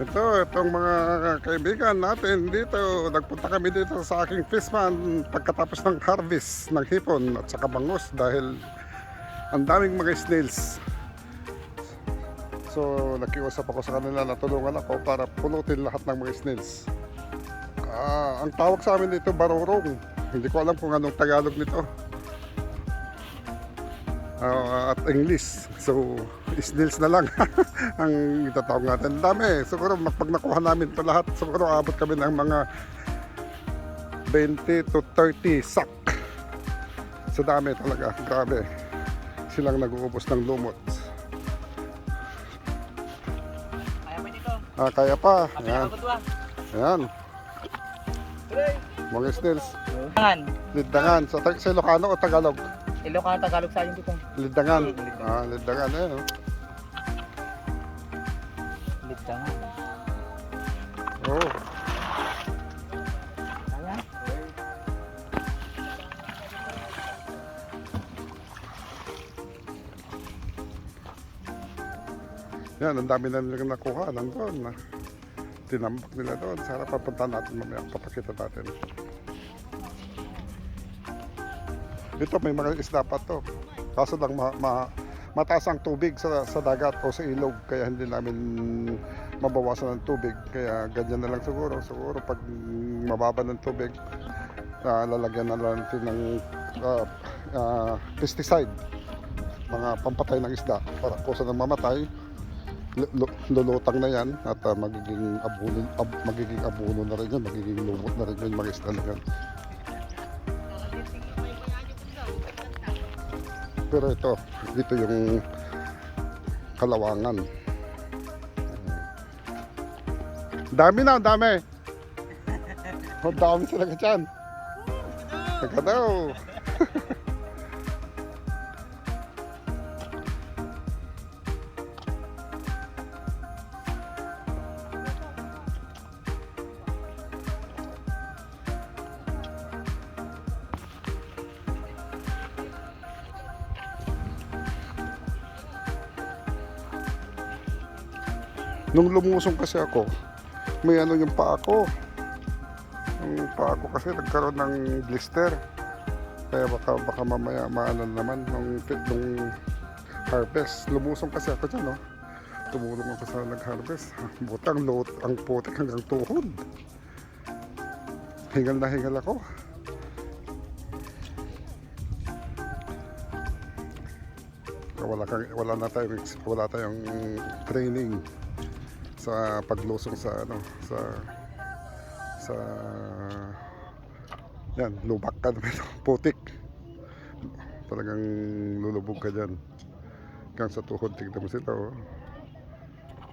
Ito, itong mga kaibigan natin dito, nagpunta kami dito sa aking fishman pagkatapos ng harvest ng hipon at saka bangus dahil ang daming mga snails. So, nakiusap ako sa kanila na tulungan ako para pulutin lahat ng mga snails. Ah, ang tawag sa amin dito, barurong. Hindi ko alam kung anong Tagalog nito. Ah, at English. So, snails na lang ang itatawag natin. Dami. Siguro pag nakuha namin ito lahat, siguro abot kami ng mga 20 to 30 sack. Sa dami talaga. Grabe. Silang nag-uubos ng lumot. Kaya mo dito. Ah, kaya pa. Kapit Yan. ako ba? Yan. Mga snails. Tangan. Lindangan. Sa, sa Ilocano o Tagalog? Ilocano Tagalog sa akin dito. Lindangan. Ah, lindangan. Eh, no? Tangan. Oh. Kaya? Yan, ang dami na nilang nakuha nandun. Na, tinambak nila doon. Sana papunta natin mamaya. Papakita natin. Ito may mga isda pa to. Kaso lang ma, ma- mataas ang tubig sa, sa dagat o sa ilog. Kaya hindi namin mabawasan ng tubig. Kaya ganyan na lang siguro. Siguro pag mababa ng tubig, ah, lalagyan na lang natin ng ah, ah, pesticide mga pampatay ng isda para kusa na mamatay lu- lu- lulutang na yan at ah, magiging abuno ab, magiging abuno na rin yan magiging lumot na rin yung mga isda na yan pero ito dito yung kalawangan. Dami na dami. Dami talaga dyan. Teka daw Nung lumusong kasi ako, may ano yung paa ko. Yung paa ko kasi nagkaroon ng blister. Kaya baka, baka mamaya maano naman nung, nung harvest. Lumusong kasi ako dyan, no? Tumulong ako sa nag-harvest. Butang load, ang putik hanggang tuhod. Hingal na hingal ako. Wala, kang, wala na tayong wala tayong training sa paglusong sa ano sa sa yan lubak ka naman putik talagang lulubog ka dyan hanggang sa tuhod tignan mo sila oh.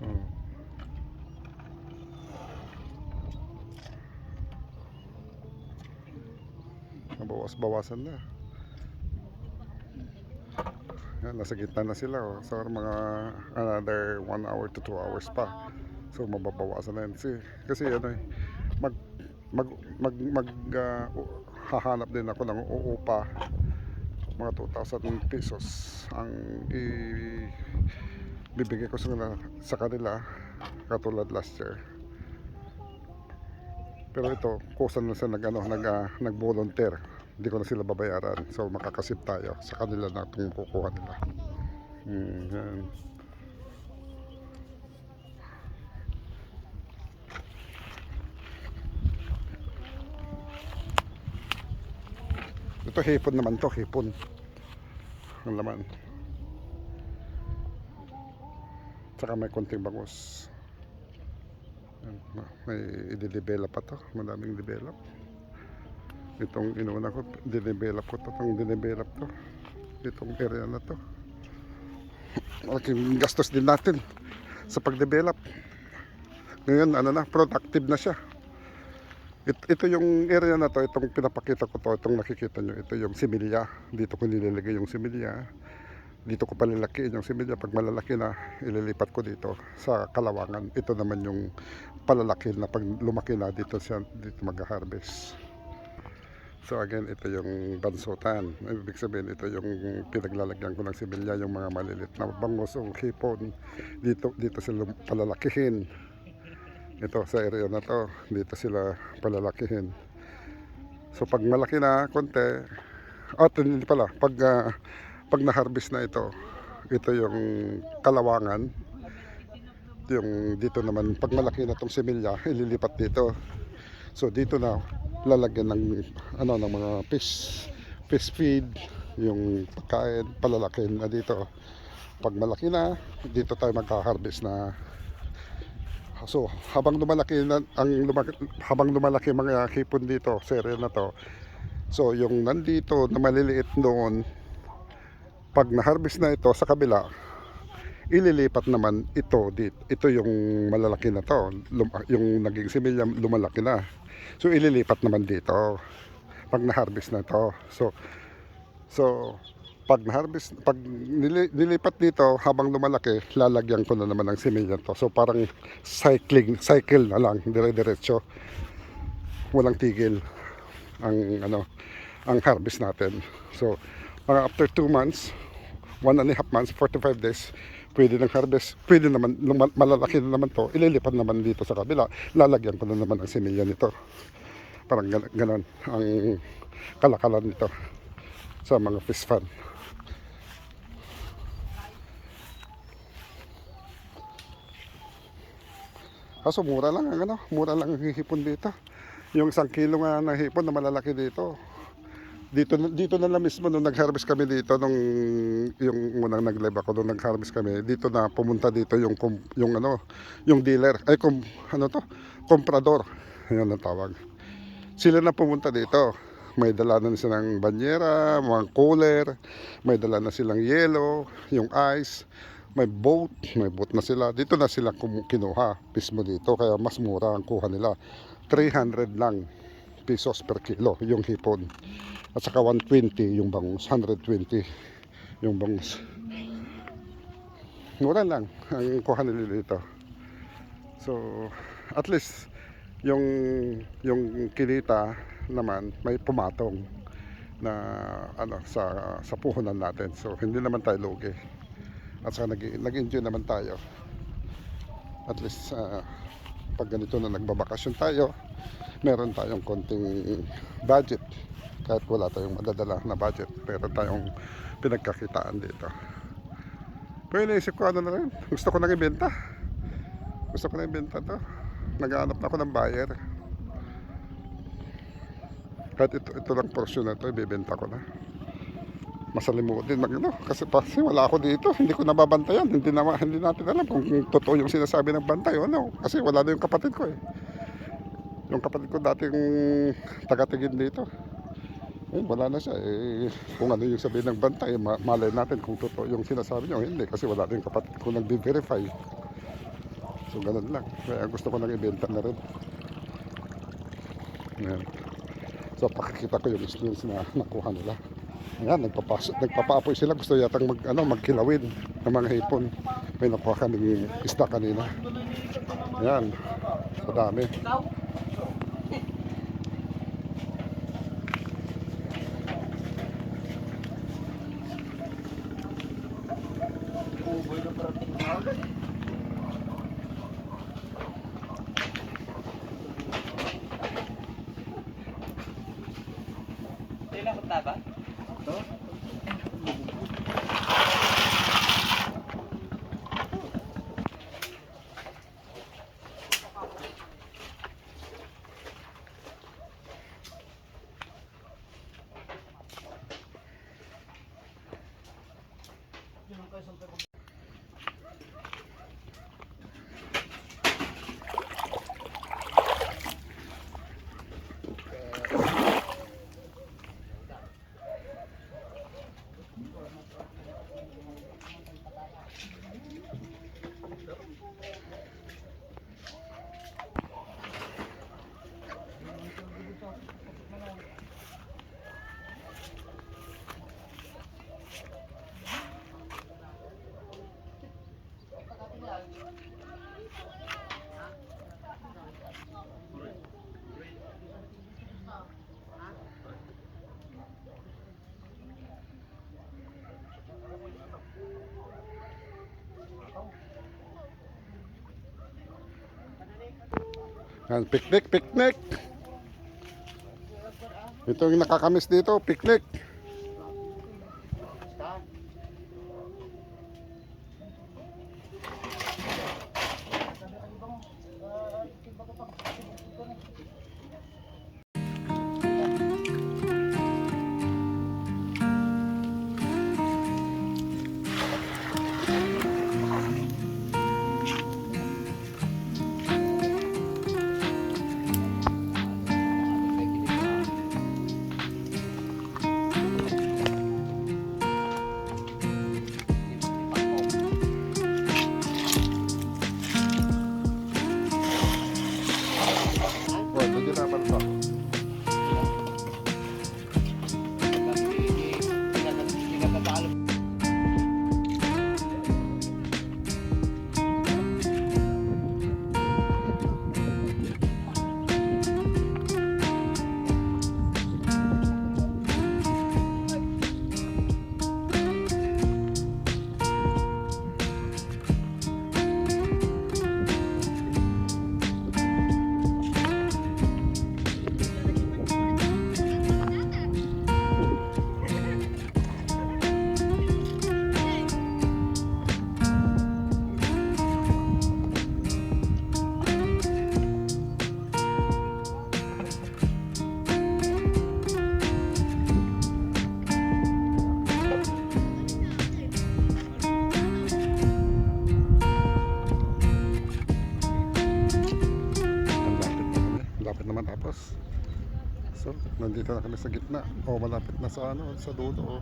Oh. Nabawas-bawasan na. Nasa gitna na sila. Oh. So, mga another 1 hour to 2 hours pa. So, mababawasan na yan. Kasi, kasi ano eh, mag, mag, mag, mag, ah, u- hahanap din ako ng uupa. Mga 2,000 pesos ang i, bibigay ko sa, kanila- sa kanila katulad last year. Pero ito, kusa na sila nag, ano, nag, ah, nag-volunteer. Hindi ko na sila babayaran. So makakasip tayo sa kanila na itong kukuha nila. Mm, yan. Ito hipon naman to, hipon. Ang laman. Tsaka may konting ma- May i-develop pa to. Madaming develop. Itong inuuna ko, dinevelop ko to. Itong dinevelop to. Itong area na to. Malaking gastos din natin sa pag-develop. Ngayon, ano na, productive na siya. It, ito yung area na to, itong pinapakita ko to, itong nakikita nyo, ito yung similya. Dito ko nilalagay yung similya. Dito ko palalakiin yung similya. Pag malalaki na, ililipat ko dito sa Kalawangan. Ito naman yung palalaki na pag lumaki na dito siya dito mag-harvest. So again, ito yung bansutan. Ibig sabihin, ito yung pinaglalagyan ko ng similya, yung mga malilit na bangus o hipon. Dito, dito sila palalakihin. Ito sa area na to, dito sila palalakihin. So pag malaki na konti, at hindi pala, pag ah, pag na-harvest na ito, ito yung kalawangan. Yung dito naman, pag malaki na tong similya, ililipat dito. So dito na lalagyan ng ano ng mga fish fish feed, yung pagkain, palalakin na dito. Pag malaki na, dito tayo magka-harvest na So, habang lumalaki na, ang lumaki, habang lumalaki mga hipon dito, area na to. So, yung nandito na maliliit noon, pag na-harvest na ito sa kabila, ililipat naman ito dito. Ito yung malalaki na to, yung naging similya lumalaki na. So, ililipat naman dito pag na-harvest na to. So, so pag na-harvest, pag nili- nilipat dito habang lumalaki, lalagyan ko na naman ng similya to. So parang cycling, cycle na lang, dire-diretso. Walang tigil ang ano, ang harvest natin. So mga after 2 months, 1 and a half months, 45 days, pwede ng harvest, pwede naman, malalaki na naman to, ililipat naman dito sa kabila, lalagyan ko na naman ng similya nito. Parang gan- ganon ang kalakalan nito sa mga fish farm. Kaso mura lang ang ano, mura lang ang hipon dito. Yung isang kilo nga ng hipon na malalaki dito. Dito dito na lang mismo nung nag-harvest kami dito nung yung unang nag-live ako nung nag-harvest kami dito na pumunta dito yung yung ano yung dealer. Ay kum, ano to? Komprador. Yun ang tawag. Sila na pumunta dito. May dala na silang banyera mga cooler may dala na silang yelo yung ice may boat, may boat na sila. Dito na sila kinuha mismo dito kaya mas mura ang kuha nila. 300 lang pesos per kilo yung hipon. At saka 120 yung bangus, 120 yung bangus. Mura lang ang kuha nila dito. So, at least yung yung kinita naman may pumatong na ano sa sa puhunan natin. So, hindi naman tayo lugi at saka nag, nag-enjoy naman tayo at least ah, pag ganito na nagbabakasyon tayo meron tayong konting budget. Kahit wala tayong madadala na budget meron tayong pinagkakitaan dito. Pero iniisip ko ano na rin gusto ko nang ibenta gusto ko nang ibenta to. Naghahanap na ako ng buyer. Kahit ito, ito lang portion na to ibibenta ko na. Masalimutin mag ano, kasi kasi wala ako dito. Hindi ko nababantayan. Hindi na hindi natin alam kung totoo yung sinasabi ng bantay o ano kasi wala na yung kapatid ko eh yung kapatid ko dating tagatigin dito eh, wala na siya eh, kung ano yung sabihin ng bantay ma- malay natin kung totoo yung sinasabi niya o hindi kasi wala yung kapatid ko nagbe-verify so ganun lang kaya gusto ko nang ibenta na rin Ayan. so pakikita ko yung experience na nakuha nila Ayan, nagpapasok, nagpapaapoy sila. Gusto yatang mag, ano, magkilawin ng mga hipon. May nakuha kaming isda kanina. Ayan, sa dami. Hindi lang punta Yan, picnic, picnic. Ito yung nakakamiss dito, picnic. Na kami. Lapit naman tapos. So, nandito na kami sa gitna. O, malapit na sa ano, sa dulo. Oh.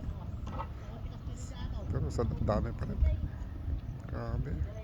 Pero sa dami pa rin. Grabe.